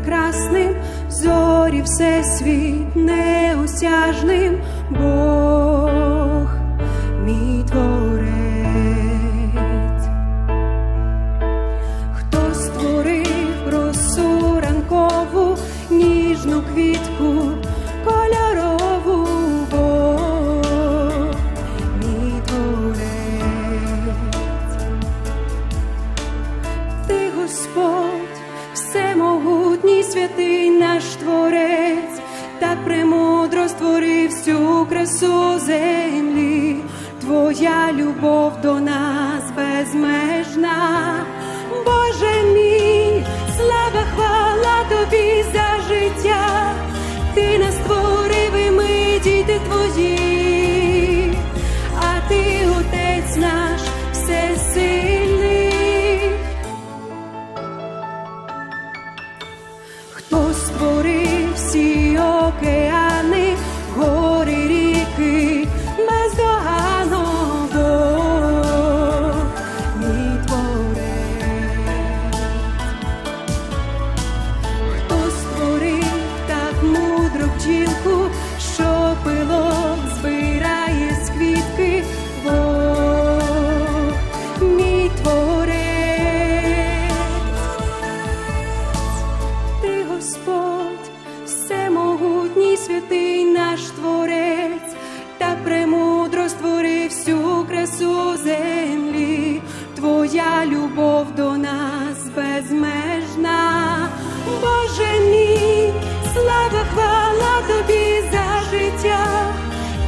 прекрасним, зорі всесвіт неосяжним, Бог Твоя любов до нас бджілку, що пилок збирає з квітки, Бог, мій творець. Ти Господь, всемогутній святий наш творець, так премудро створив всю красу землі, Твоя любов до нас безмежна, Боже мій, хвала тобі за життя,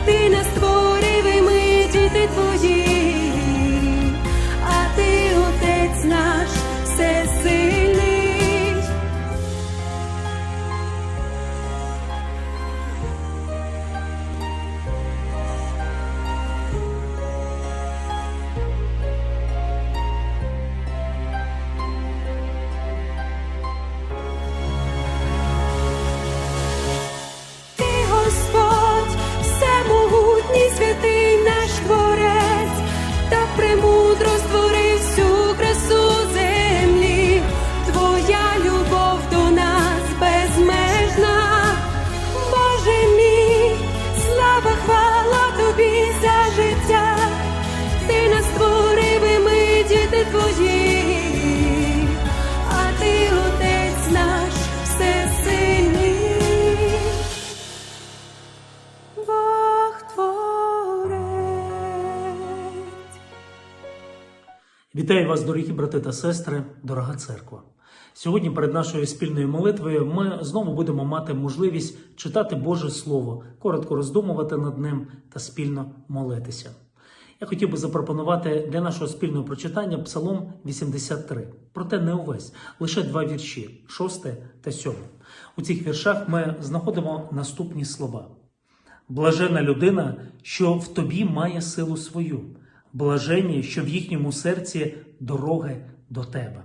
ти нас створив, і ми діти твої, Вітаю вас, дорогі брати та сестри, дорога церква. Сьогодні перед нашою спільною молитвою ми знову будемо мати можливість читати Боже Слово, коротко роздумувати над ним та спільно молитися. Я хотів би запропонувати для нашого спільного прочитання Псалом 83. Проте не увесь, лише два вірші, 6 та 7. У цих віршах ми знаходимо наступні слова. Блажена людина, що в тобі має силу свою, блаженні, що в їхньому серці дороги до тебе.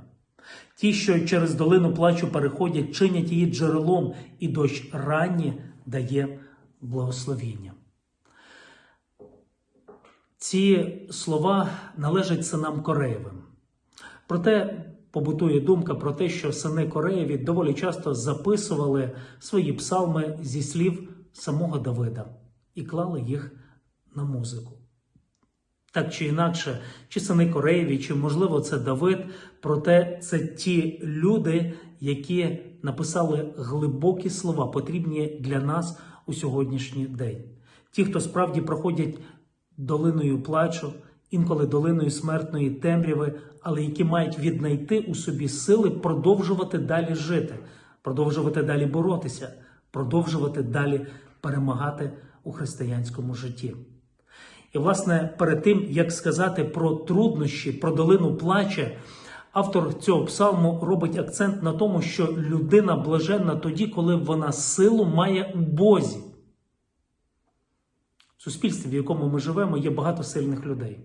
Ті, що через долину плачу переходять, чинять її джерелом, і дощ ранні дає благословіння. Ці слова належать синам Кореєвим. Проте побутує думка про те, що сини Кореєві доволі часто записували свої псалми зі слів самого Давида і клали їх на музику. Так чи інакше, чи сини Кореєві, чи можливо це Давид, проте це ті люди, які написали глибокі слова, потрібні для нас у сьогоднішній день. Ті, хто справді проходять долиною плачу, інколи долиною смертної темряви, але які мають віднайти у собі сили продовжувати далі жити, продовжувати далі боротися, продовжувати далі перемагати у християнському житті. І, власне, перед тим, як сказати про труднощі, про долину плаче, автор цього псалму робить акцент на тому, що людина блаженна тоді, коли вона силу має у Бозі. В суспільстві, в якому ми живемо, є багато сильних людей.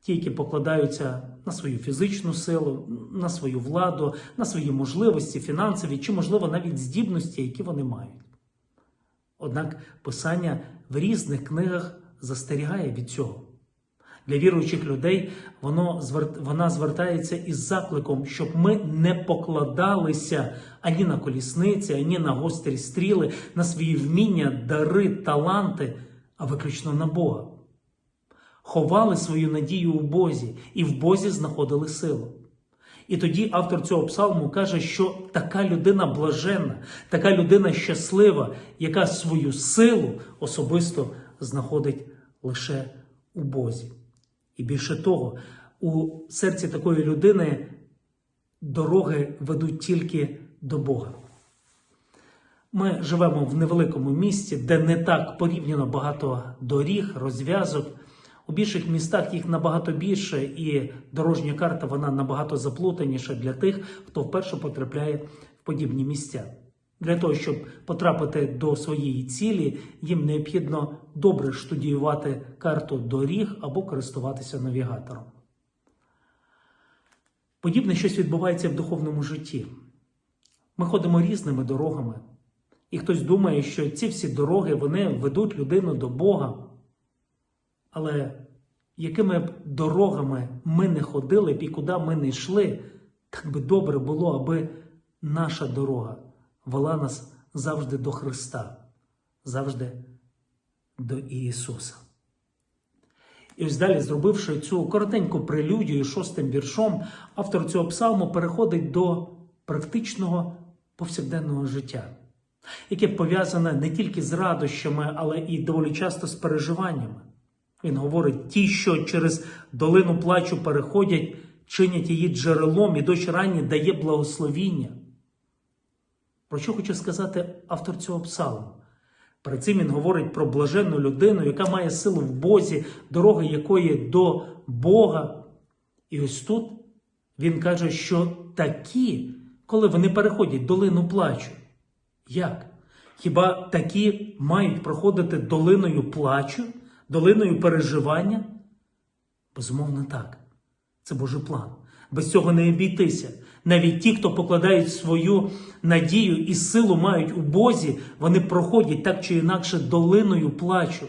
Ті, які покладаються на свою фізичну силу, на свою владу, на свої можливості, фінансові чи, можливо, навіть здібності, які вони мають. Однак писання в різних книгах застерігає від цього. Для віруючих людей воно вона звертається із закликом, щоб ми не покладалися ані на колісниці, ані на гострі стріли, на свої вміння, дари, таланти, а виключно на Бога. Ховали свою надію у Бозі і в Бозі знаходили силу. І тоді автор цього псалму каже, що така людина блаженна, така людина щаслива, яка свою силу особисто знаходить лише у Бозі. І більше того, у серці такої людини дороги ведуть тільки до Бога. Ми живемо в невеликому місті, де не так порівняно багато доріг, розв'язок. У більших містах їх набагато більше, і дорожня карта вона набагато заплутаніша для тих, хто вперше потрапляє в подібні місця. Для того, щоб потрапити до своєї цілі, їм необхідно добре штудіювати карту доріг або користуватися навігатором. Подібне щось відбувається в духовному житті. Ми ходимо різними дорогами, і хтось думає, що ці всі дороги вони ведуть людину до Бога. Але якими б дорогами ми не ходили б і куди ми не йшли, так би добре було, аби наша дорога вела нас завжди до Христа, завжди до Ісуса. І ось далі, зробивши цю коротеньку прелюдію шостим віршом, автор цього псалму переходить до практичного повсякденного життя, яке пов'язане не тільки з радощами, але і доволі часто з переживаннями. Він говорить: ті, що через долину плачу переходять, чинять її джерелом, і дощ ранній дає благословіння. Про що хочу сказати автор цього псалму? Перед цим він говорить про блаженну людину, яка має силу в Бозі, дороги якої до Бога. І ось тут він каже, що такі, коли вони переходять долину плачу. Як? Хіба такі мають проходити долиною плачу, долиною переживання? Безумовно, так. Це Божий план. Без цього не обійтися. Навіть ті, хто покладають свою надію і силу мають у Бозі, вони проходять так чи інакше долиною плачу.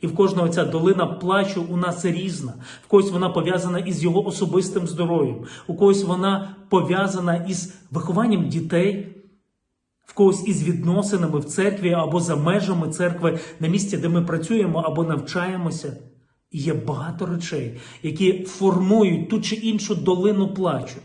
І в кожного ця долина плачу у нас різна. В когось вона пов'язана із його особистим здоров'ям, у когось вона пов'язана із вихованням дітей, в когось із відносинами в церкві або за межами церкви, на місці, де ми працюємо або навчаємося. Є багато речей, які формують ту чи іншу долину плачу.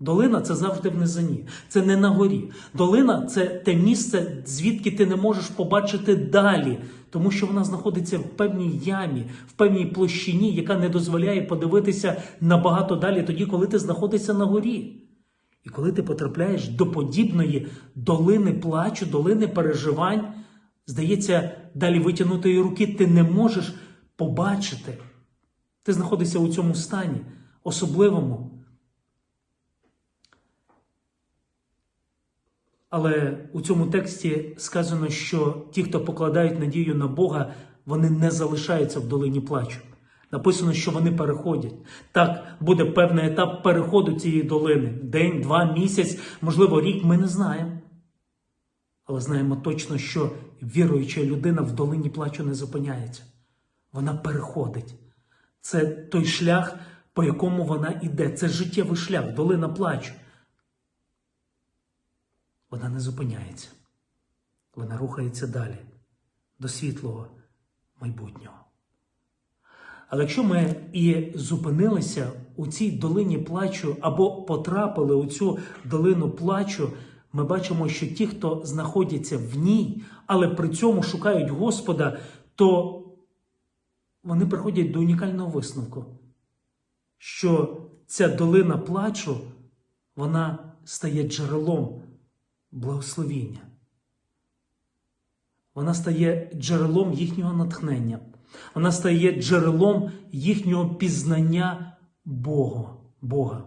Долина це завжди в низині, це не на горі. Долина це те місце, звідки ти не можеш побачити далі, тому що вона знаходиться в певній ямі, в певній площині, яка не дозволяє подивитися набагато далі, тоді, коли ти знаходишся на горі. І коли ти потрапляєш до подібної долини плачу, долини переживань, здається, далі витягнутої руки ти не можеш побачити. Ти знаходишся у цьому стані особливому. Але у цьому тексті сказано, що ті, хто покладають надію на Бога, вони не залишаються в долині плачу. Написано, що вони переходять. Так, буде певний етап переходу цієї долини. День, два, місяць, можливо, рік ми не знаємо. Але знаємо точно, що віруюча людина в долині плачу не зупиняється. Вона переходить. Це той шлях, по якому вона йде. Це життєвий шлях, долина плачу. Вона не зупиняється. Вона рухається далі до світлого майбутнього. Але якщо ми і зупинилися у цій долині плачу або потрапили у цю долину плачу, ми бачимо, що ті, хто знаходяться в ній, але при цьому шукають Господа, то вони приходять до унікального висновку, що ця долина плачу, вона стає джерелом благословіння. Вона стає джерелом їхнього натхнення. Вона стає джерелом їхнього пізнання Бога. Бога.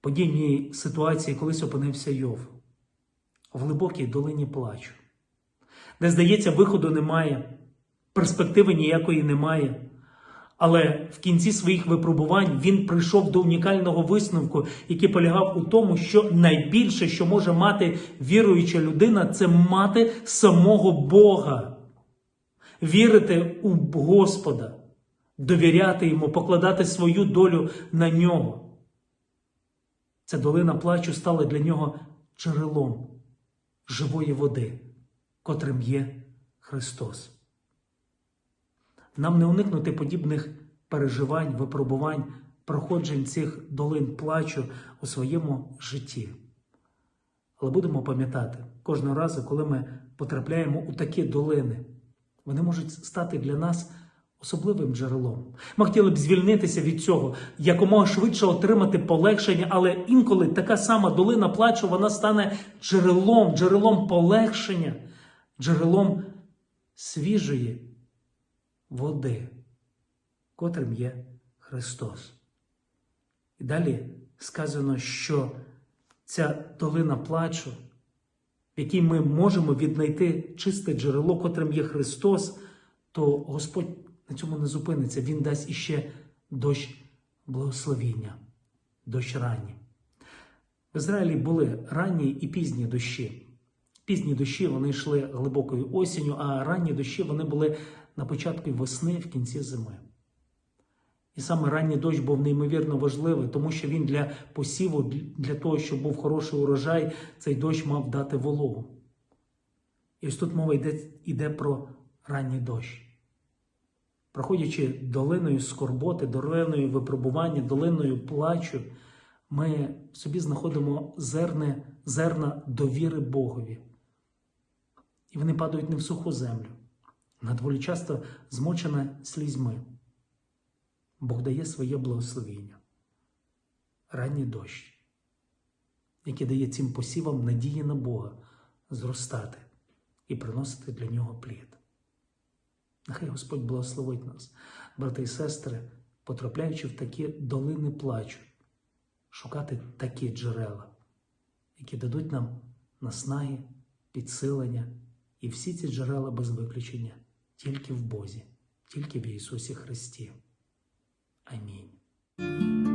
Подібній ситуації колись опинився Йов в глибокій долині плачу, де, здається, виходу немає, перспективи ніякої немає. Але в кінці своїх випробувань він прийшов до унікального висновку, який полягав у тому, що найбільше, що може мати віруюча людина, це мати самого Бога. вірити у Господа, довіряти йому, покладати свою долю на нього. Ця долина плачу стала для нього джерелом живої води, котрим є Христос. Нам не уникнути подібних переживань, випробувань, проходжень цих долин плачу у своєму житті. Але будемо пам'ятати, кожного разу, коли ми потрапляємо у такі долини, вони можуть стати для нас особливим джерелом. Ми хотіли б звільнитися від цього, якомога швидше отримати полегшення, але інколи така сама долина плачу, вона стане джерелом, джерелом полегшення, джерелом свіжої води, котрим є Христос. І далі сказано, що ця долина плачу, в якій ми можемо віднайти чисте джерело, котрим є Христос, то Господь на цьому не зупиниться. Він дасть іще дощ благословіння, дощ ранній. В Ізраїлі були ранні і пізні дощі. Пізні дощі вони йшли глибокою осінню, а ранні дощі вони були на початку весни, в кінці зими. І саме ранній дощ був неймовірно важливий, тому що він для посіву, для того, щоб був хороший урожай, цей дощ мав дати вологу. І ось тут мова йде, йде про ранній дощ. Проходячи долиною скорботи, долиною випробування, долиною плачу, ми собі знаходимо зерне, зерна довіри Богові. І вони падають не в суху землю, на доволі часто змочена слізьми. Бог дає своє благословіння, ранній дощ, який дає цим посівам надії на Бога зростати і приносити для нього плід. Нехай Господь благословить нас, брати і сестри, потрапляючи в такі долини плачу, шукати такі джерела, які дадуть нам наснаги, підсилення, і всі ці джерела без виключення тільки в Бозі, тільки в Ісусі Христі. Амінь.